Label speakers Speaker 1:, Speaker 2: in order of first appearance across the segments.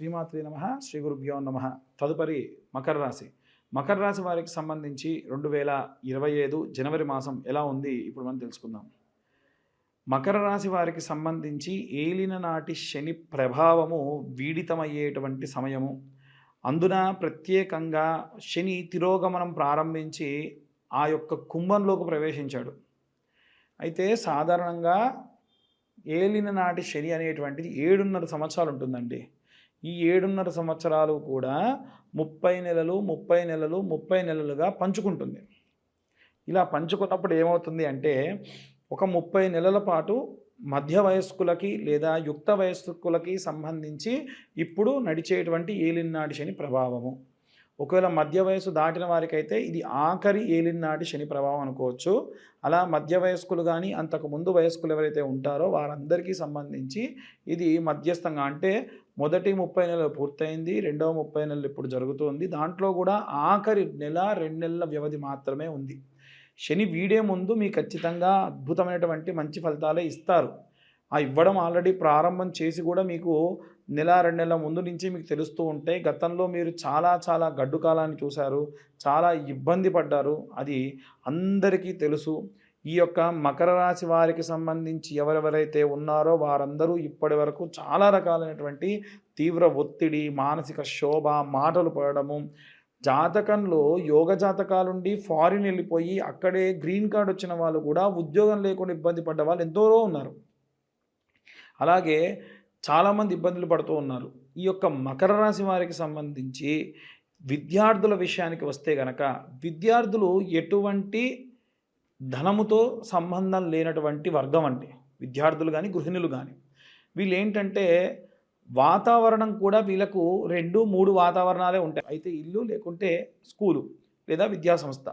Speaker 1: శ్రీమాత్రి నమ శ్రీ గురుభ్యో నమ. తదుపరి మకర రాశి. మకర రాశి వారికి సంబంధించి రెండు వేల ఇరవై ఐదు జనవరి మాసం ఎలా ఉంది? ఇప్పుడు మనం తెలుసుకుందాం. మకర రాశి వారికి సంబంధించి ఏలిన నాటి శని ప్రభావము వీడితమయ్యేటువంటి సమయము. అందున ప్రత్యేకంగా శని తిరోగమనం ప్రారంభించి ఆ యొక్క కుంభంలోకి ప్రవేశించాడు. అయితే సాధారణంగా ఏలిన నాటి శని అనేటువంటిది ఏడున్నర సంవత్సరాలు ఉంటుందండి. ఈ ఏడున్నర సంవత్సరాలు కూడా ముప్పై నెలలు ముప్పై నెలలు ముప్పై నెలలుగా పంచుకుంటుంది. ఇలా పంచుకున్నప్పుడు ఏమవుతుంది అంటే ఒక ముప్పై నెలల పాటు మధ్య వయస్కులకి లేదా యుక్త వయస్కులకి సంబంధించి ఇప్పుడు నడిచేటువంటి ఏలినాటి శని ప్రభావము. ఒకవేళ మధ్య వయసు దాటిన వారికైతే ఇది ఆఖరి ఏలినాటి శని ప్రభావం అనుకోవచ్చు. అలా మధ్య వయస్కులు కానీ అంతకు ముందు వయస్కులు ఎవరైతే ఉంటారో వారందరికీ సంబంధించి ఇది మధ్యస్థంగా అంటే మొదటి ముప్పై నెలలు పూర్తయింది రెండవ ముప్పై నెలలు ఇప్పుడు జరుగుతుంది. దాంట్లో కూడా ఆఖరి నెల రెండు నెలల వ్యవధి మాత్రమే ఉంది. శని వీడే ముందు మీకు ఖచ్చితంగా అద్భుతమైనటువంటి మంచి ఫలితాలే ఇస్తారు. ఆ ఇవ్వడం ఆల్రెడీ ప్రారంభం చేసి కూడా మీకు నెల రెండు నెలల ముందు నుంచి మీకు తెలుస్తూ ఉంటే గతంలో మీరు చాలా చాలా గడ్డు కాలాన్ని చూశారు చాలా ఇబ్బంది పడ్డారు. అది అందరికీ తెలుసు. ఈ యొక్క మకర రాశి వారికి సంబంధించి ఎవరెవరైతే ఉన్నారో వారందరూ ఇప్పటి వరకు చాలా రకాలైనటువంటి తీవ్ర ఒత్తిడి మానసిక శోభ మాటలు పడడము జాతకంలో యోగ జాతకాలుండి ఫారిన్ వెళ్ళిపోయి అక్కడే గ్రీన్ కార్డ్ వచ్చిన వాళ్ళు కూడా ఉద్యోగం లేకుండా ఇబ్బంది పడ్డ వాళ్ళు ఎంతో ఉన్నారు. అలాగే చాలామంది ఇబ్బందులు పడుతూ ఉన్నారు. ఈ యొక్క మకర రాశి వారికి సంబంధించి విద్యార్థుల విషయానికి వస్తే గనక విద్యార్థులు ఎటువంటి ధనముతో సంబంధం లేనటువంటి వర్గం అండి. విద్యార్థులు కానీ గృహిణులు కానీ వీళ్ళు ఏంటంటే వాతావరణం కూడా వీళ్ళకు రెండు మూడు వాతావరణాలే ఉంటాయి. అయితే ఇల్లు లేకుంటే స్కూలు లేదా విద్యా సంస్థ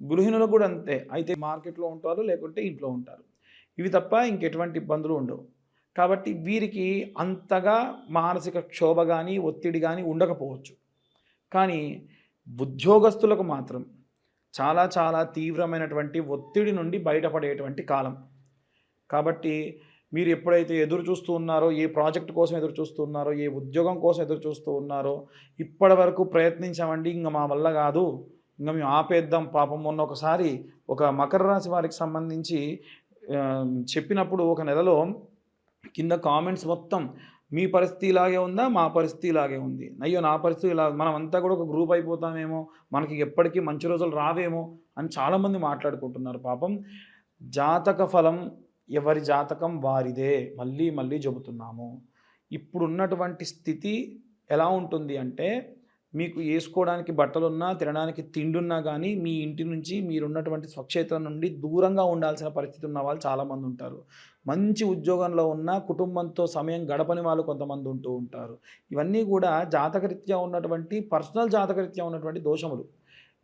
Speaker 1: గృహిణులు కూడా అంతే. అయితే మార్కెట్లో ఉంటారు లేకుంటే ఇంట్లో ఉంటారు. ఇవి తప్ప ఇంకెటువంటి ఇబ్బందులు ఉండవు. కాబట్టి వీరికి అంతగా మానసిక క్షోభ కానీ ఒత్తిడి కానీ ఉండకపోవచ్చు. కానీ ఉద్యోగస్తులకు మాత్రం చాలా చాలా తీవ్రమైనటువంటి ఒత్తిడి నుండి బయటపడేటువంటి కాలం. కాబట్టి మీరు ఎప్పుడైతే ఎదురు చూస్తూ ఉన్నారో ఏ ప్రాజెక్ట్ కోసం ఎదురు చూస్తూ ఉన్నారో ఏ ఉద్యోగం కోసం ఎదురు చూస్తూ ఉన్నారో ఇప్పటి వరకు ప్రయత్నించామండి. ఇంకా మా వల్ల కాదు. ఇంకా మేము ఆపేద్దాం పాపం. మొన్న ఒకసారి ఒక మకర రాశి వారికి సంబంధించి చెప్పినప్పుడు ఒక నెలలో కింద కామెంట్స్ మొత్తం మీ పరిస్థితి ఇలాగే ఉందా? మా పరిస్థితి ఇలాగే ఉంది. అయ్యో నా పరిస్థితి ఇలా మనం అంతా కూడా ఒక గ్రూప్ అయిపోతామేమో. మనకి ఎప్పటికీ మంచి రోజులు రావేమో అని చాలామంది మాట్లాడుకుంటున్నారు పాపం. జాతక ఫలం ఎవరి జాతకం వారిదే. మళ్ళీ మళ్ళీ చెబుతున్నాము. ఇప్పుడున్నటువంటి స్థితి ఎలా ఉంటుంది అంటే మీకు వేసుకోవడానికి బట్టలున్నా తినడానికి తిండున్నా కానీ మీ ఇంటి నుంచి మీరున్నటువంటి స్వక్షేత్రం నుండి దూరంగా ఉండాల్సిన పరిస్థితి ఉన్న వాళ్ళు చాలామంది ఉంటారు. మంచి ఉద్యోగంలో ఉన్న కుటుంబంతో సమయం గడపని వాళ్ళు కొంతమంది ఉంటూ ఉంటారు. ఇవన్నీ కూడా జాతకరీత్యా ఉన్నటువంటి పర్సనల్ జాతకరీత్యా ఉన్నటువంటి దోషములు.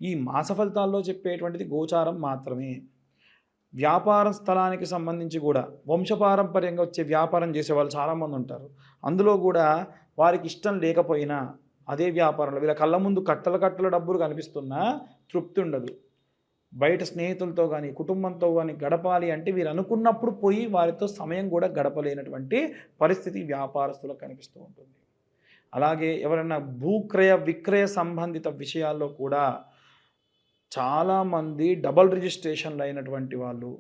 Speaker 1: ఈ మాస ఫలితాల్లో చెప్పేటువంటిది గోచారం మాత్రమే. వ్యాపార స్థలానికి సంబంధించి కూడా వంశపారంపర్యంగా వచ్చే వ్యాపారం చేసే వాళ్ళు చాలామంది ఉంటారు. అందులో కూడా వారికి ఇష్టం లేకపోయినా అదే వ్యాపారంలో వీళ్ళ కళ్ళ ముందు కట్టల కట్టల డబ్బులు కనిపిస్తున్నా తృప్తి ఉండదు. బయట స్నేహితులతో కానీ కుటుంబంతో కానీ గడపాలి అంటే వీరు అనుకున్నప్పుడు పోయి వారితో సమయం కూడా గడపలేనటువంటి పరిస్థితి వ్యాపారస్తులకు కనిపిస్తూ ఉంటుంది. అలాగే ఎవరైనా భూక్రయ విక్రయ సంబంధిత విషయాల్లో కూడా చాలామంది డబల్ రిజిస్ట్రేషన్లు అయినటువంటి వాళ్ళు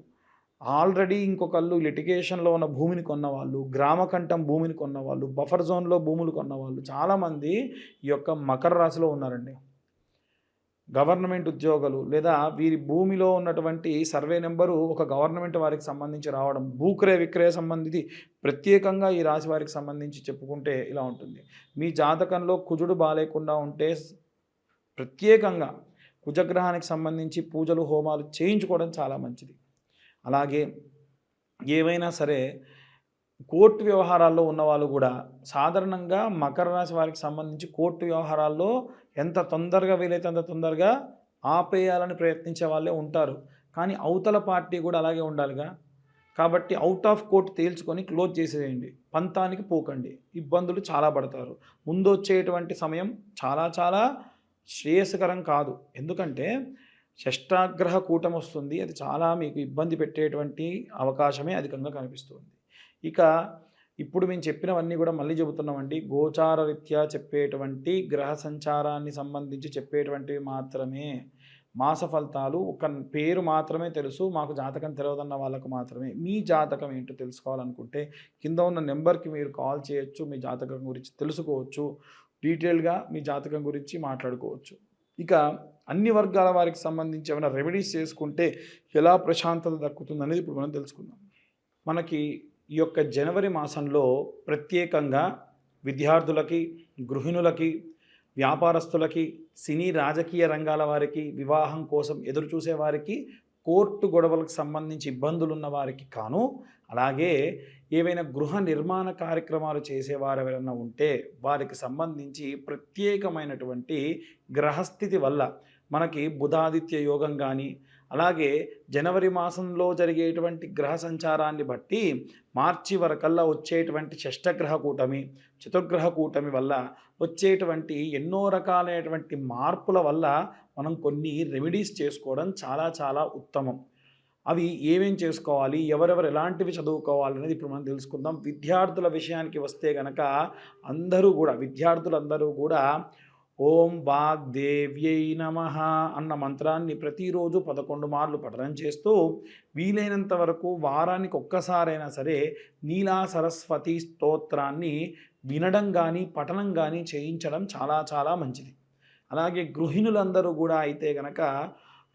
Speaker 1: ఆల్రెడీ ఇంకొకళ్ళు లిటిగేషన్లో ఉన్న భూమిని కొన్నవాళ్ళు గ్రామకంఠం భూమిని కొన్నవాళ్ళు బఫర్ జోన్లో భూములు కొన్నవాళ్ళు చాలామంది ఈ యొక్క మకర రాశిలో ఉన్నారండి. గవర్నమెంట్ ఉద్యోగులు లేదా వీరి భూమిలో ఉన్నటువంటి సర్వే నెంబరు ఒక గవర్నమెంట్ వారికి సంబంధించి రావడం భూక్రయ విక్రయ సంబంధించి ప్రత్యేకంగా ఈ రాశి వారికి సంబంధించి చెప్పుకుంటే ఇలా ఉంటుంది. మీ జాతకంలో కుజుడు బాలేకుండా ఉంటే ప్రత్యేకంగా కుజగ్రహానికి సంబంధించి పూజలు హోమాలు చేయించుకోవడం చాలా మంచిది. అలాగే ఏవైనా సరే కోర్టు వ్యవహారాల్లో ఉన్నవాళ్ళు కూడా సాధారణంగా మకర రాశి వారికి సంబంధించి కోర్టు వ్యవహారాల్లో ఎంత తొందరగా వీలైతే అంత తొందరగా ఆపేయాలని ప్రయత్నించే వాళ్ళే ఉంటారు. కానీ అవతల పార్టీ కూడా అలాగే ఉండాలిగా. కాబట్టి అవుట్ ఆఫ్ కోర్ట్ తేల్చుకొని క్లోజ్ చేసేయండి. పంతానికి పోకండి. ఇబ్బందులు చాలా పడతారు. ముందు వచ్చేటువంటి సమయం చాలా చాలా శ్రేయస్కరం కాదు. ఎందుకంటే షష్టాగ్రహ కూటం వస్తుంది. అది చాలా మీకు ఇబ్బంది పెట్టేటువంటి అవకాశమే అధికంగా కనిపిస్తుంది. ఇక ఇప్పుడు మేము చెప్పినవన్నీ కూడా మళ్ళీ చెబుతున్నామండి. గోచార రీత్యా చెప్పేటువంటి గ్రహ సంచారాన్ని సంబంధించి చెప్పేటువంటివి మాత్రమే. మాస ఫలితాలు ఒక పేరు మాత్రమే తెలుసు మాకు జాతకం తెలియదన్న వాళ్ళకు మాత్రమే. మీ జాతకం ఏంటో తెలుసుకోవాలనుకుంటే కింద ఉన్న నెంబర్కి మీరు కాల్ చేయొచ్చు మీ జాతకం గురించి తెలుసుకోవచ్చు డీటెయిల్గా మీ జాతకం గురించి మాట్లాడుకోవచ్చు. ఇక అన్ని వర్గాల వారికి సంబంధించి ఏమైనా రెమెడీస్ చేసుకుంటే ఎలా ప్రశాంతత దక్కుతుంది అనేది ఇప్పుడు మనం తెలుసుకుందాం. మనకి ఈ యొక్క జనవరి మాసంలో ప్రత్యేకంగా విద్యార్థులకి గృహిణులకి వ్యాపారస్తులకి సినీ రాజకీయ రంగాల వారికి వివాహం కోసం ఎదురు చూసే వారికి కోర్టు గొడవలకు సంబంధించి ఇబ్బందులు ఉన్న వారికి కాను అలాగే ఏవైనా గృహ నిర్మాణ కార్యక్రమాలు చేసేవారు ఎవరైనా ఉంటే వారికి సంబంధించి ప్రత్యేకమైనటువంటి గ్రహస్థితి వల్ల మనకి బుధాదిత్య యోగం కానీ అలాగే జనవరి మాసంలో జరిగేటువంటి గ్రహ సంచారాన్ని బట్టి మార్చి వరకల్లా వచ్చేటువంటి షష్టగ్రహ కూటమి చతుర్గ్రహ కూటమి వల్ల వచ్చేటువంటి ఎన్నో రకాలైనటువంటి మార్పుల వల్ల మనం కొన్ని రెమెడీస్ చేసుకోవడం చాలా చాలా ఉత్తమం. అవి ఏమేం చేసుకోవాలి ఎవరెవరు ఎలాంటివి చదువుకోవాలి అనేది ఇప్పుడు మనం తెలుసుకుందాం. విద్యార్థుల విషయానికి వస్తే కనుక అందరూ కూడా విద్యార్థులందరూ కూడా ఓం వాగ్దేవ్యై నమ అన్న మంత్రాన్ని ప్రతిరోజు పదకొండు మార్లు పఠనం చేస్తూ వీలైనంత వరకు వారానికి ఒక్కసారైనా సరే నీలా సరస్వతి స్తోత్రాన్ని వినడం కానీ పఠనం కానీ చేయించడం చాలా చాలా మంచిది. అలాగే గృహిణులందరూ కూడా అయితే కనుక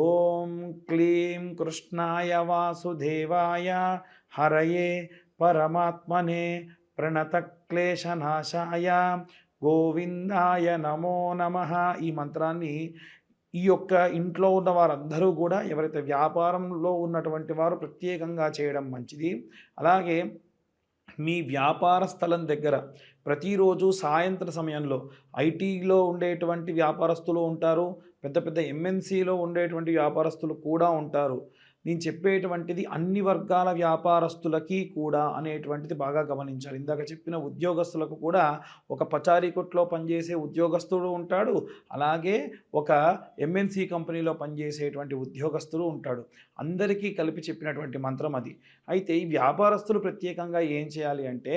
Speaker 1: ఓం క్లీం కృష్ణాయ వాసుదేవాయ హరయే పరమాత్మనే ప్రణతక్లేశనాశాయ. గోవిందాయ నమో నమ. ఈ మంత్రాన్ని ఈ యొక్క ఇంట్లో ఉన్న వారందరూ కూడా ఎవరైతే వ్యాపారంలో ఉన్నటువంటి వారు ప్రత్యేకంగా చేయడం మంచిది. అలాగే మీ వ్యాపార స్థలం దగ్గర ప్రతిరోజు సాయంత్ర సమయంలో ఐటీలో ఉండేటువంటి వ్యాపారస్తులు ఉంటారు. పెద్ద పెద్ద ఎంఎన్సీలో ఉండేటువంటి వ్యాపారస్తులు కూడా ఉంటారు. నేను చెప్పేటువంటిది అన్ని వర్గాల వ్యాపారస్తులకి కూడా అనేటువంటిది బాగా గమనించాలి. ఇందాక చెప్పిన ఉద్యోగస్తులకు కూడా ఒక పచారీ కొట్లో పనిచేసే ఉద్యోగస్తుడు ఉంటాడు. అలాగే ఒక ఎంఎన్సీ కంపెనీలో పనిచేసేటువంటి ఉద్యోగస్తుడు ఉంటాడు. అందరికీ కలిపి చెప్పినటువంటి మంత్రం అది. అయితే ఈ వ్యాపారస్తులు ప్రత్యేకంగా ఏం చేయాలి అంటే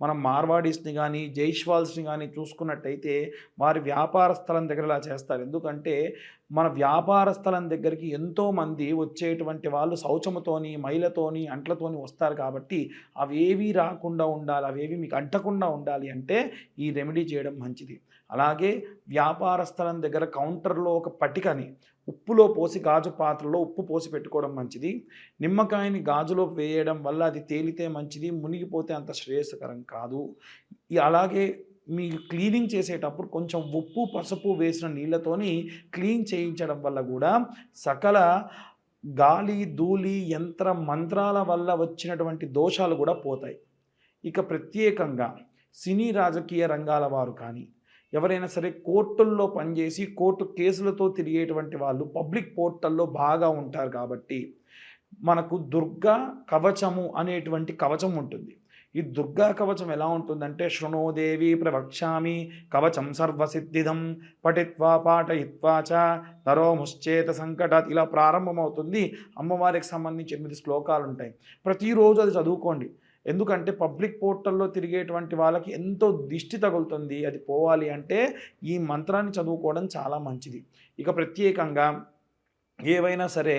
Speaker 1: మనం మార్వాడీస్ని కానీ జైష్వాల్స్ని కానీ చూసుకున్నట్టయితే వారి వ్యాపార స్థలం దగ్గర ఇలా చేస్తారు. ఎందుకంటే మన వ్యాపార స్థలం దగ్గరికి ఎంతోమంది వచ్చేటువంటి వాళ్ళు శౌచముతోని మైలతోని అంట్లతోని వస్తారు కాబట్టి అవేవి రాకుండా ఉండాలి అవేవి మీకు అంటకుండా ఉండాలి అంటే ఈ రెమెడీ చేయడం మంచిది. అలాగే వ్యాపార స్థలం దగ్గర కౌంటర్లో ఒక పట్టికని ఉప్పులో పోసి గాజు పాత్రలో ఉప్పు పోసి పెట్టుకోవడం మంచిది. నిమ్మకాయని గాజులో వేయడం వల్ల అది తేలితే మంచిది మునిగిపోతే అంత శ్రేయస్కరం కాదు. అలాగే మీరు క్లీనింగ్ చేసేటప్పుడు కొంచెం ఉప్పు పసుపు వేసిన నీళ్ళతోని క్లీన్ చేయించడం వల్ల కూడా సకల గాలి ధూళి యంత్ర మంత్రాల వల్ల వచ్చినటువంటి దోషాలు కూడా పోతాయి. ఇక ప్రత్యేకంగా సినీ రాజకీయ రంగాల వారు కానీ ఎవరైనా సరే కోర్టుల్లో పనిచేసి కోర్టు కేసులతో తిరిగేటువంటి వాళ్ళు పబ్లిక్ పోర్టల్లో బాగా ఉంటారు కాబట్టి మనకు దుర్గా కవచము అనేటువంటి కవచం ఉంటుంది. ఈ దుర్గా కవచం ఎలా ఉంటుందంటే శృణోదేవి ప్రవక్ష్యామి కవచం సర్వసిద్ధిదం పఠిత్వా పాఠయిత్వా చ నరోముశ్చేత సంకటాత్ ఇలా ప్రారంభమవుతుంది. అమ్మవారికి సంబంధించి ఎనిమిది శ్లోకాలు ఉంటాయి ప్రతిరోజు అది చదువుకోండి. ఎందుకంటే పబ్లిక్ పోర్టల్లో తిరిగేటువంటి వాళ్ళకి ఎంతో దిష్టి తగులుతుంది. అది పోవాలి అంటే ఈ మంత్రాన్ని చదువుకోవడం చాలా మంచిది. ఇక ప్రత్యేకంగా ఏవైనా సరే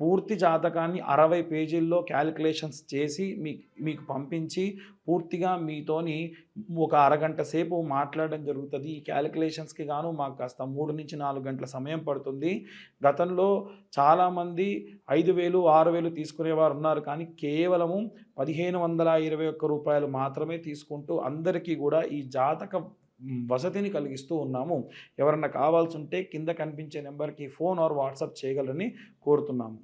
Speaker 1: పూర్తి జాతకాన్ని అరవై పేజీల్లో క్యాలిక్యులేషన్స్ చేసి మీ మీకు పంపించి పూర్తిగా మీతోని ఒక అరగంట సేపు మాట్లాడడం జరుగుతుంది. ఈ క్యాలిక్యులేషన్స్కి గాను మాకు కాస్త మూడు నుంచి నాలుగు గంటల సమయం పడుతుంది. గతంలో చాలామంది ఐదు వేలు ఆరు వేలు తీసుకునేవారు ఉన్నారు. కానీ కేవలము పదిహేను వందల ఇరవై ఒక్క రూపాయలు మాత్రమే తీసుకుంటూ అందరికీ కూడా ఈ జాతక వసతిని కలిగిస్తూ ఉన్నాము. ఎవరన్నా కావాల్సి ఉంటే కింద కనిపించే నెంబర్కి ఫోన్ ఆర్ వాట్సాప్ చేయగలరని కోరుతున్నాము.